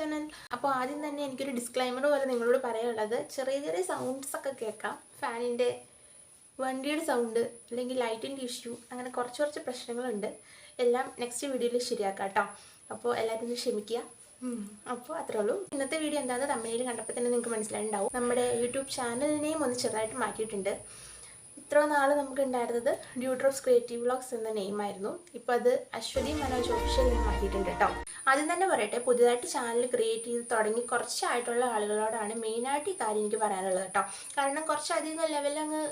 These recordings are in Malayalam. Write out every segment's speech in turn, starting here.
ചാനൽ അപ്പോൾ ആദ്യം തന്നെ എനിക്കൊരു ഡിസ്ക്ലൈമർ പോലെ നിങ്ങളോട് പറയാനുള്ളത്. ചെറിയ ചെറിയ സൗണ്ട്സ് ഒക്കെ കേൾക്കാം. ഫാനിന്റെ വണ്ടിയുടെ സൗണ്ട് അല്ലെങ്കിൽ ലൈറ്റിന്റെ ഇഷ്യൂ അങ്ങനെ കുറച്ച് കുറച്ച് പ്രശ്നങ്ങളുണ്ട്. എല്ലാം നെക്സ്റ്റ് വീഡിയോയിൽ ശരിയാക്കാം കേട്ടോ അപ്പോൾ എല്ലാവരും ക്ഷമിക്കുക. അപ്പോൾ അത്രേ ഉള്ളൂ. ഇന്നത്തെ വീഡിയോ എന്താണെന്ന് തമിഴിൽ കണ്ടപ്പോൾ തന്നെ നിങ്ങൾക്ക് മനസ്സിലായിട്ടുണ്ടാവും. നമ്മുടെ യൂട്യൂബ് ചാനലിനെയും ഒന്ന് ചെറുതായിട്ട് മാറ്റിയിട്ടുണ്ട്. ഇത്ര നാൾ നമുക്ക് ഉണ്ടായിരുന്നത് ഡ്യൂഡ്രോപ്സ് ക്രിയേറ്റീവ് വ്ളോഗ്സ് എന്ന നെയിമായിരുന്നു. ഇപ്പോൾ അത് അശ്വതി മനോജ് ഒഫീഷ്യൽ നെയിമാക്കിയിട്ടുണ്ട് കേട്ടോ ആദ്യം തന്നെ പറയട്ടെ പുതിയതായിട്ട് ചാനൽ ക്രിയേറ്റ് ചെയ്ത് തുടങ്ങി കുറച്ചായിട്ടുള്ള ആളുകളോടാണ് മെയിനായിട്ട് ഈ കാര്യം എനിക്ക് പറയാനുള്ളത് കേട്ടോ കാരണം കുറച്ചധികം ലെവലിൽ അങ്ങ്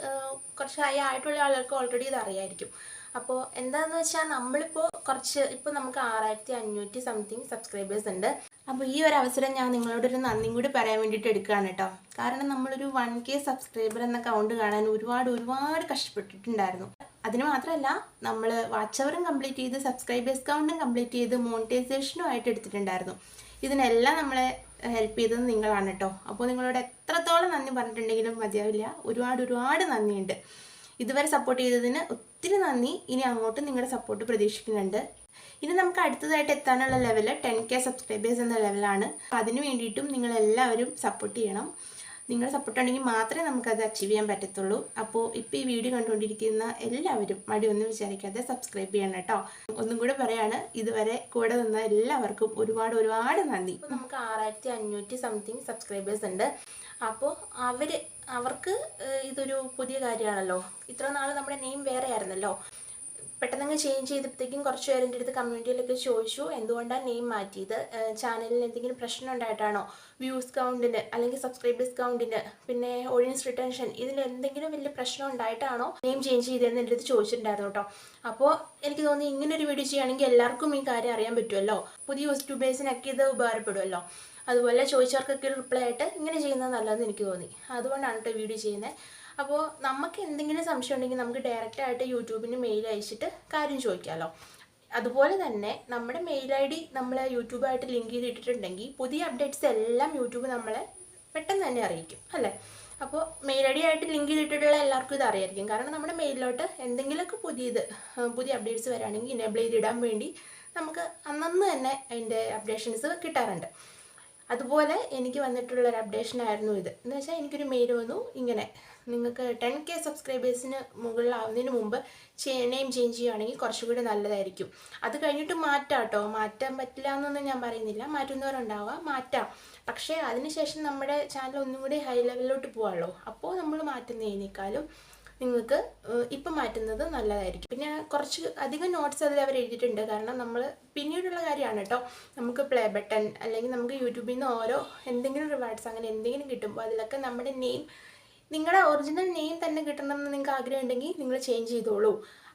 കുറച്ച് ഹൈ ആയിട്ടുള്ള ആളുകൾക്ക് ഓൾറെഡി ഇത് അറിയായിരിക്കും. അപ്പോൾ എന്താണെന്ന് വെച്ചാൽ നമ്മളിപ്പോൾ കുറച്ച് ഇപ്പോൾ നമുക്ക് ആറായിരത്തി അഞ്ഞൂറ്റി സംതിങ് സബ്സ്ക്രൈബേഴ്സ് ഉണ്ട്. അപ്പോൾ ഈ ഒരു അവസരം ഞാൻ നിങ്ങളോടൊരു നന്ദിയും കൂടി പറയാൻ വേണ്ടിയിട്ട് എടുക്കുകയാണ് കേട്ടോ കാരണം നമ്മളൊരു വൺ കെ സബ്സ്ക്രൈബർ എന്ന കൗണ്ട് കാണാൻ ഒരുപാട് ഒരുപാട് കഷ്ടപ്പെട്ടിട്ടുണ്ടായിരുന്നു. അതിന് മാത്രമല്ല നമ്മൾ വാച്ച് അവറും കംപ്ലീറ്റ് ചെയ്ത് സബ്സ്ക്രൈബേഴ്സ് കൗണ്ടും കംപ്ലീറ്റ് ചെയ്ത് മോണിറ്റൈസേഷനും ആയിട്ട് എടുത്തിട്ടുണ്ടായിരുന്നു. ഇതിനെല്ലാം നമ്മളെ ഹെൽപ്പ് ചെയ്തത് നിങ്ങളാണ് കേട്ടോ അപ്പോൾ നിങ്ങളോട് എത്രത്തോളം നന്ദി പറഞ്ഞിട്ടുണ്ടെങ്കിലും മതിയാവില്ല. ഒരുപാട് ഒരുപാട് നന്ദിയുണ്ട്. ഇതുവരെ സപ്പോർട്ട് ചെയ്തതിന് ഒത്തിരി നന്ദി. ഇനി അങ്ങോട്ട് നിങ്ങളുടെ സപ്പോർട്ട് പ്രതീക്ഷിക്കുന്നുണ്ട്. ഇനി നമുക്ക് അടുത്തതായിട്ട് എത്താനുള്ള ലെവൽ ടെൻ കെ സബ്സ്ക്രൈബേഴ്സ് എന്ന ലെവലാണ് അതിന് വേണ്ടിയിട്ടും നിങ്ങളെല്ലാവരും സപ്പോർട്ട് ചെയ്യണം. നിങ്ങളുടെ സപ്പോർട്ട് ഉണ്ടെങ്കിൽ മാത്രമേ നമുക്കത് അച്ചീവ് ചെയ്യാൻ പറ്റത്തുള്ളൂ. അപ്പോൾ ഇപ്പോൾ ഈ വീഡിയോ കണ്ടുകൊണ്ടിരിക്കുന്ന എല്ലാവരും മടിയൊന്നും വിചാരിക്കാതെ സബ്സ്ക്രൈബ് ചെയ്യണം കേട്ടോ. ഒന്നും കൂടെ പറയാണ് ഇതുവരെ കൂടെ നിന്ന എല്ലാവർക്കും ഒരുപാട് ഒരുപാട് നന്ദി. നമുക്ക് ആറായിരത്തി അഞ്ഞൂറ്റി സംതിങ് സബ്സ്ക്രൈബേഴ്സ് ഉണ്ട്. അപ്പോൾ അവർ അവർക്ക് ഇതൊരു പുതിയ കാര്യമാണല്ലോ. ഇത്ര നാൾ നമ്മുടെ നെയിം വേറെ ആയിരുന്നല്ലോ പെട്ടെന്ന് ചേഞ്ച് ചെയ്തപ്പോഴത്തേക്കും കുറച്ച് പേര് അടുത്ത് കമ്മ്യൂണിറ്റിയിലൊക്കെ ചോദിച്ചു എന്തുകൊണ്ടാണ് നെയിം മാറ്റിയത്? ചാനലിന് എന്തെങ്കിലും പ്രശ്നം ഉണ്ടായിട്ടാണോ? വ്യൂസ് കൗണ്ടിന് അല്ലെങ്കിൽ സബ്സ്ക്രൈബേഴ്സ് കൗണ്ടിന് പിന്നെ ഓഡിയൻസ് റിട്ടൻഷൻ ഇതിൽ എന്തെങ്കിലും വലിയ പ്രശ്നം ഉണ്ടായിട്ടാണോ നെയിം ചേഞ്ച് ചെയ്തതെന്ന് എന്റെ അടുത്ത് ചോദിച്ചിട്ടുണ്ടായിരുന്നു കേട്ടോ അപ്പോൾ എനിക്ക് തോന്നി ഇങ്ങനെ ഒരു വീഡിയോ ചെയ്യുകയാണെങ്കിൽ എല്ലാവർക്കും ഈ കാര്യം അറിയാൻ പറ്റുമല്ലോ പുതിയ യൂട്യൂബേഴ്സിനൊക്കെ ഇത് ഉപകാരപ്പെടുമല്ലോ അതുപോലെ ചോദിച്ചവർക്കൊക്കെ റിപ്ലൈ ആയിട്ട് ഇങ്ങനെ ചെയ്യുന്നത് നല്ലതെന്ന് എനിക്ക് തോന്നി. അതുകൊണ്ടാണ് കേട്ടോ വീഡിയോ ചെയ്യുന്നത്. അപ്പോൾ നമുക്ക് എന്തെങ്കിലും സംശയം ഉണ്ടെങ്കിൽ നമുക്ക് ഡയറക്റ്റ് ആയിട്ട് യൂട്യൂബിന് മെയിൽ അയച്ചിട്ട് കാര്യം ചോദിക്കാമല്ലോ അതുപോലെ തന്നെ നമ്മുടെ മെയിൽ ഐ ഡി നമ്മൾ യൂട്യൂബായിട്ട് ലിങ്ക് ചെയ്തിട്ടുണ്ടെങ്കിൽ പുതിയ അപ്ഡേറ്റ്സ് എല്ലാം യൂട്യൂബ് നമ്മളെ പെട്ടെന്ന് തന്നെ അറിയിക്കും അല്ലേ? അപ്പോൾ മെയിൽ ഐ ഡി ആയിട്ട് ലിങ്ക് ചെയ്തിട്ടുള്ള എല്ലാവർക്കും ഇത് അറിയായിരിക്കും. കാരണം നമ്മുടെ മെയിലിലോട്ട് എന്തെങ്കിലുമൊക്കെ പുതിയത് പുതിയ അപ്ഡേറ്റ്സ് വരാണെങ്കിൽ ഇനേബിൾ ചെയ്തിടാൻ വേണ്ടി നമുക്ക് അന്നന്ന് തന്നെ അതിന്റെ അപ്ഡേഷൻസ് കിട്ടാറുണ്ട്. അതുപോലെ എനിക്ക് വന്നിട്ടുള്ള ഒരു അപ്ഡേഷൻ ആയിരുന്നു ഇത്. എന്ന് വെച്ചാൽ എനിക്കൊരു മെയിൽ വന്നു. ഇങ്ങനെ നിങ്ങൾക്ക് ടെൻ കെ സബ്സ്ക്രൈബേഴ്സിന് മുകളിലാവുന്നതിന് മുമ്പ് നെയിം ചേഞ്ച് ചെയ്യുകയാണെങ്കിൽ കുറച്ചുകൂടി നല്ലതായിരിക്കും. അത് കഴിഞ്ഞിട്ട് മാറ്റാം കേട്ടോ മാറ്റാൻ പറ്റില്ല എന്നൊന്നും ഞാൻ പറയുന്നില്ല. മാറ്റുന്നവരുണ്ടാവുക മാറ്റാം. പക്ഷേ അതിനുശേഷം നമ്മുടെ ചാനൽ ഒന്നും കൂടി ഹൈ ലെവലിലോട്ട് പോകാമല്ലോ അപ്പോൾ നമ്മൾ മാറ്റുന്നതിനേക്കാളും നിങ്ങൾക്ക് ഇപ്പം മാറ്റുന്നത് നല്ലതായിരിക്കും. പിന്നെ കുറച്ച് അധികം നോട്ട്സ് അതിൽ അവർ എഴുതിയിട്ടുണ്ട്. കാരണം നമ്മൾ പിന്നീടുള്ള കാര്യമാണ് കേട്ടോ. നമുക്ക് പ്ലേ ബട്ടൺ അല്ലെങ്കിൽ നമുക്ക് യൂട്യൂബിൽ നിന്ന് ഓരോ എന്തെങ്കിലും റിവാർഡ്സ് അങ്ങനെ എന്തെങ്കിലും കിട്ടുമ്പോൾ അതിലൊക്കെ നമ്മുടെ നെയിം നിങ്ങളുടെ ഒറിജിനൽ നെയിം തന്നെ കിട്ടണമെന്ന് നിങ്ങൾക്ക് ആഗ്രഹം ഉണ്ടെങ്കിൽ നിങ്ങൾ ചേഞ്ച് ചെയ്തോളൂ.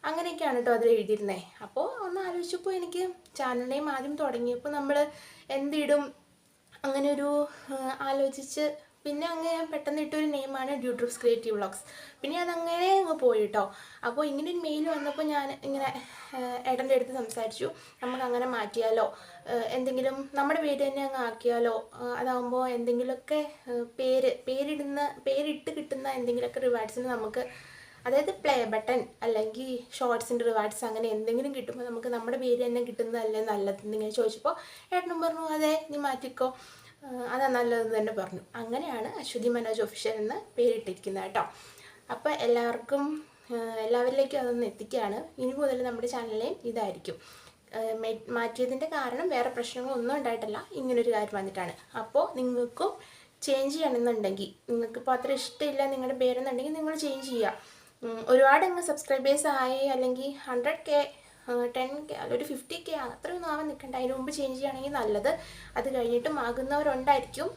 അങ്ങനെയൊക്കെയാണ് കേട്ടോ അതിൽ എഴുതിയിരുന്നത് അപ്പോൾ ഒന്ന് ആലോചിച്ചപ്പോൾ എനിക്ക് ചാനൽ നെയിം ആദ്യം തുടങ്ങിയപ്പോൾ നമ്മൾ എന്തിടും അങ്ങനെ ഒരു ആലോചിച്ച് പിന്നെ അങ്ങ് ഞാൻ പെട്ടെന്ന് ഇട്ടൊരു നെയിമാണ് ഡ്യൂട്രൂപ്സ് ക്രിയേറ്റീവ് വ്ളോഗ്സ് പിന്നെ അതങ്ങനെ അങ്ങ് പോയി കേട്ടോ അപ്പോൾ ഇങ്ങനെ ഒരു മെയിൽ വന്നപ്പോൾ ഞാൻ ഇങ്ങനെ ഏട്ടന്റെ അടുത്ത് സംസാരിച്ചു. നമുക്ക് അങ്ങനെ മാറ്റിയാലോ? എന്തെങ്കിലും നമ്മുടെ പേര് തന്നെ അങ്ങ് ആക്കിയാലോ? അതാകുമ്പോൾ എന്തെങ്കിലുമൊക്കെ പേര് പേരിടുന്ന പേരിട്ട് കിട്ടുന്ന എന്തെങ്കിലുമൊക്കെ റിവാർഡ്സിന് നമുക്ക് അതായത് പ്ലേ ബട്ടൺ അല്ലെങ്കിൽ ഷോർട്സിന്റെ റിവാർഡ്സ് അങ്ങനെ എന്തെങ്കിലും കിട്ടുമ്പോൾ നമുക്ക് നമ്മുടെ പേര് തന്നെ കിട്ടുന്നതല്ലേ നല്ലതെന്ന് ഇങ്ങനെ ചോദിച്ചപ്പോൾ ഏട്ടനും പറഞ്ഞു അതെ നീ മാറ്റിക്കോ. അതാ നല്ലതെന്ന് തന്നെ പറഞ്ഞു. അങ്ങനെയാണ് അശ്വതി മനോജ് ഒഫീഷ്യൽ എന്ന് പേരിട്ടിരിക്കുന്നത് കേട്ടോ. അപ്പോൾ എല്ലാവർക്കും എല്ലാവരിലേക്കും അതൊന്ന് എത്തിക്കുകയാണ്. ഇനി മുതൽ നമ്മുടെ ചാനലിലെയും ഇതായിരിക്കും. മാറ്റിയതിന്റെ കാരണം വേറെ പ്രശ്നങ്ങളൊന്നും ഉണ്ടായിട്ടില്ല. ഇങ്ങനൊരു കാര്യം വന്നിട്ടാണ്. അപ്പോൾ നിങ്ങൾക്കും ചേഞ്ച് ചെയ്യണമെന്നുണ്ടെങ്കിൽ നിങ്ങൾക്കിപ്പോൾ അത്ര ഇഷ്ടമില്ല നിങ്ങളുടെ പേരെന്നുണ്ടെങ്കിൽ നിങ്ങൾ ചേഞ്ച് ചെയ്യുക. ഒരുപാട് അങ്ങ് സബ്സ്ക്രൈബേഴ്സ് ആയി അല്ലെങ്കിൽ ഹൺഡ്രഡ് കെ ടെൻ കെ അല്ല ഒരു ഫിഫ്റ്റി കെ അത്രയൊന്നും ആവാൻ നിൽക്കണ്ട അതിന് മുമ്പ് ചേഞ്ച് ചെയ്യുകയാണെങ്കിൽ നല്ലത്. അത് കഴിഞ്ഞിട്ടും ആകുന്നവരുണ്ടായിരിക്കും.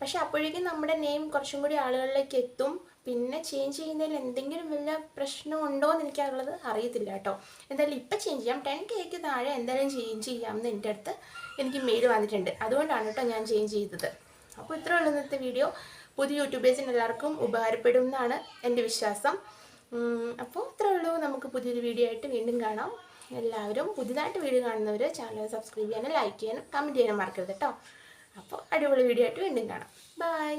പക്ഷെ അപ്പോഴേക്കും നമ്മുടെ നെയിം കുറച്ചും കൂടി ആളുകളിലേക്ക് എത്തും. പിന്നെ ചേഞ്ച് ചെയ്യുന്നതിൽ എന്തെങ്കിലും വലിയ പ്രശ്നം ഉണ്ടോ എന്ന് എനിക്കുള്ളത് അറിയത്തില്ല കേട്ടോ. എന്തായാലും ഇപ്പം ചേഞ്ച് ചെയ്യാം. ടെൻ കെക്ക് താഴെ എന്തായാലും ചേഞ്ച് ചെയ്യാമെന്ന് എന്റെ അടുത്ത് എനിക്ക് മെയിൽ വന്നിട്ടുണ്ട്. അതുകൊണ്ടാണ് കേട്ടോ ഞാൻ ചേഞ്ച് ചെയ്തത്. അപ്പോൾ ഇത്രയേ ഉള്ളൂ ഇന്നത്തെ വീഡിയോ പുതിയ യൂട്യൂബേഴ്സിന് എല്ലാവർക്കും ഉപകാരപ്പെടും എന്നാണ് എന്റെ വിശ്വാസം. അപ്പോൾ ഇത്രയേ ഉള്ളൂ. നമുക്ക് പുതിയൊരു വീഡിയോ ആയിട്ട് വീണ്ടും കാണാം. എല്ലാവരും പുതിയതായിട്ട് വീഡിയോ കാണുന്നവർ ചാനൽ സബ്സ്ക്രൈബ് ചെയ്യാനും ലൈക്ക് ചെയ്യാനും കമന്റ് ചെയ്യാനും മറക്കരുത് കേട്ടോ അപ്പോൾ അടിപൊളി വീഡിയോ ആയിട്ട് വീണ്ടും കാണാം. ബൈ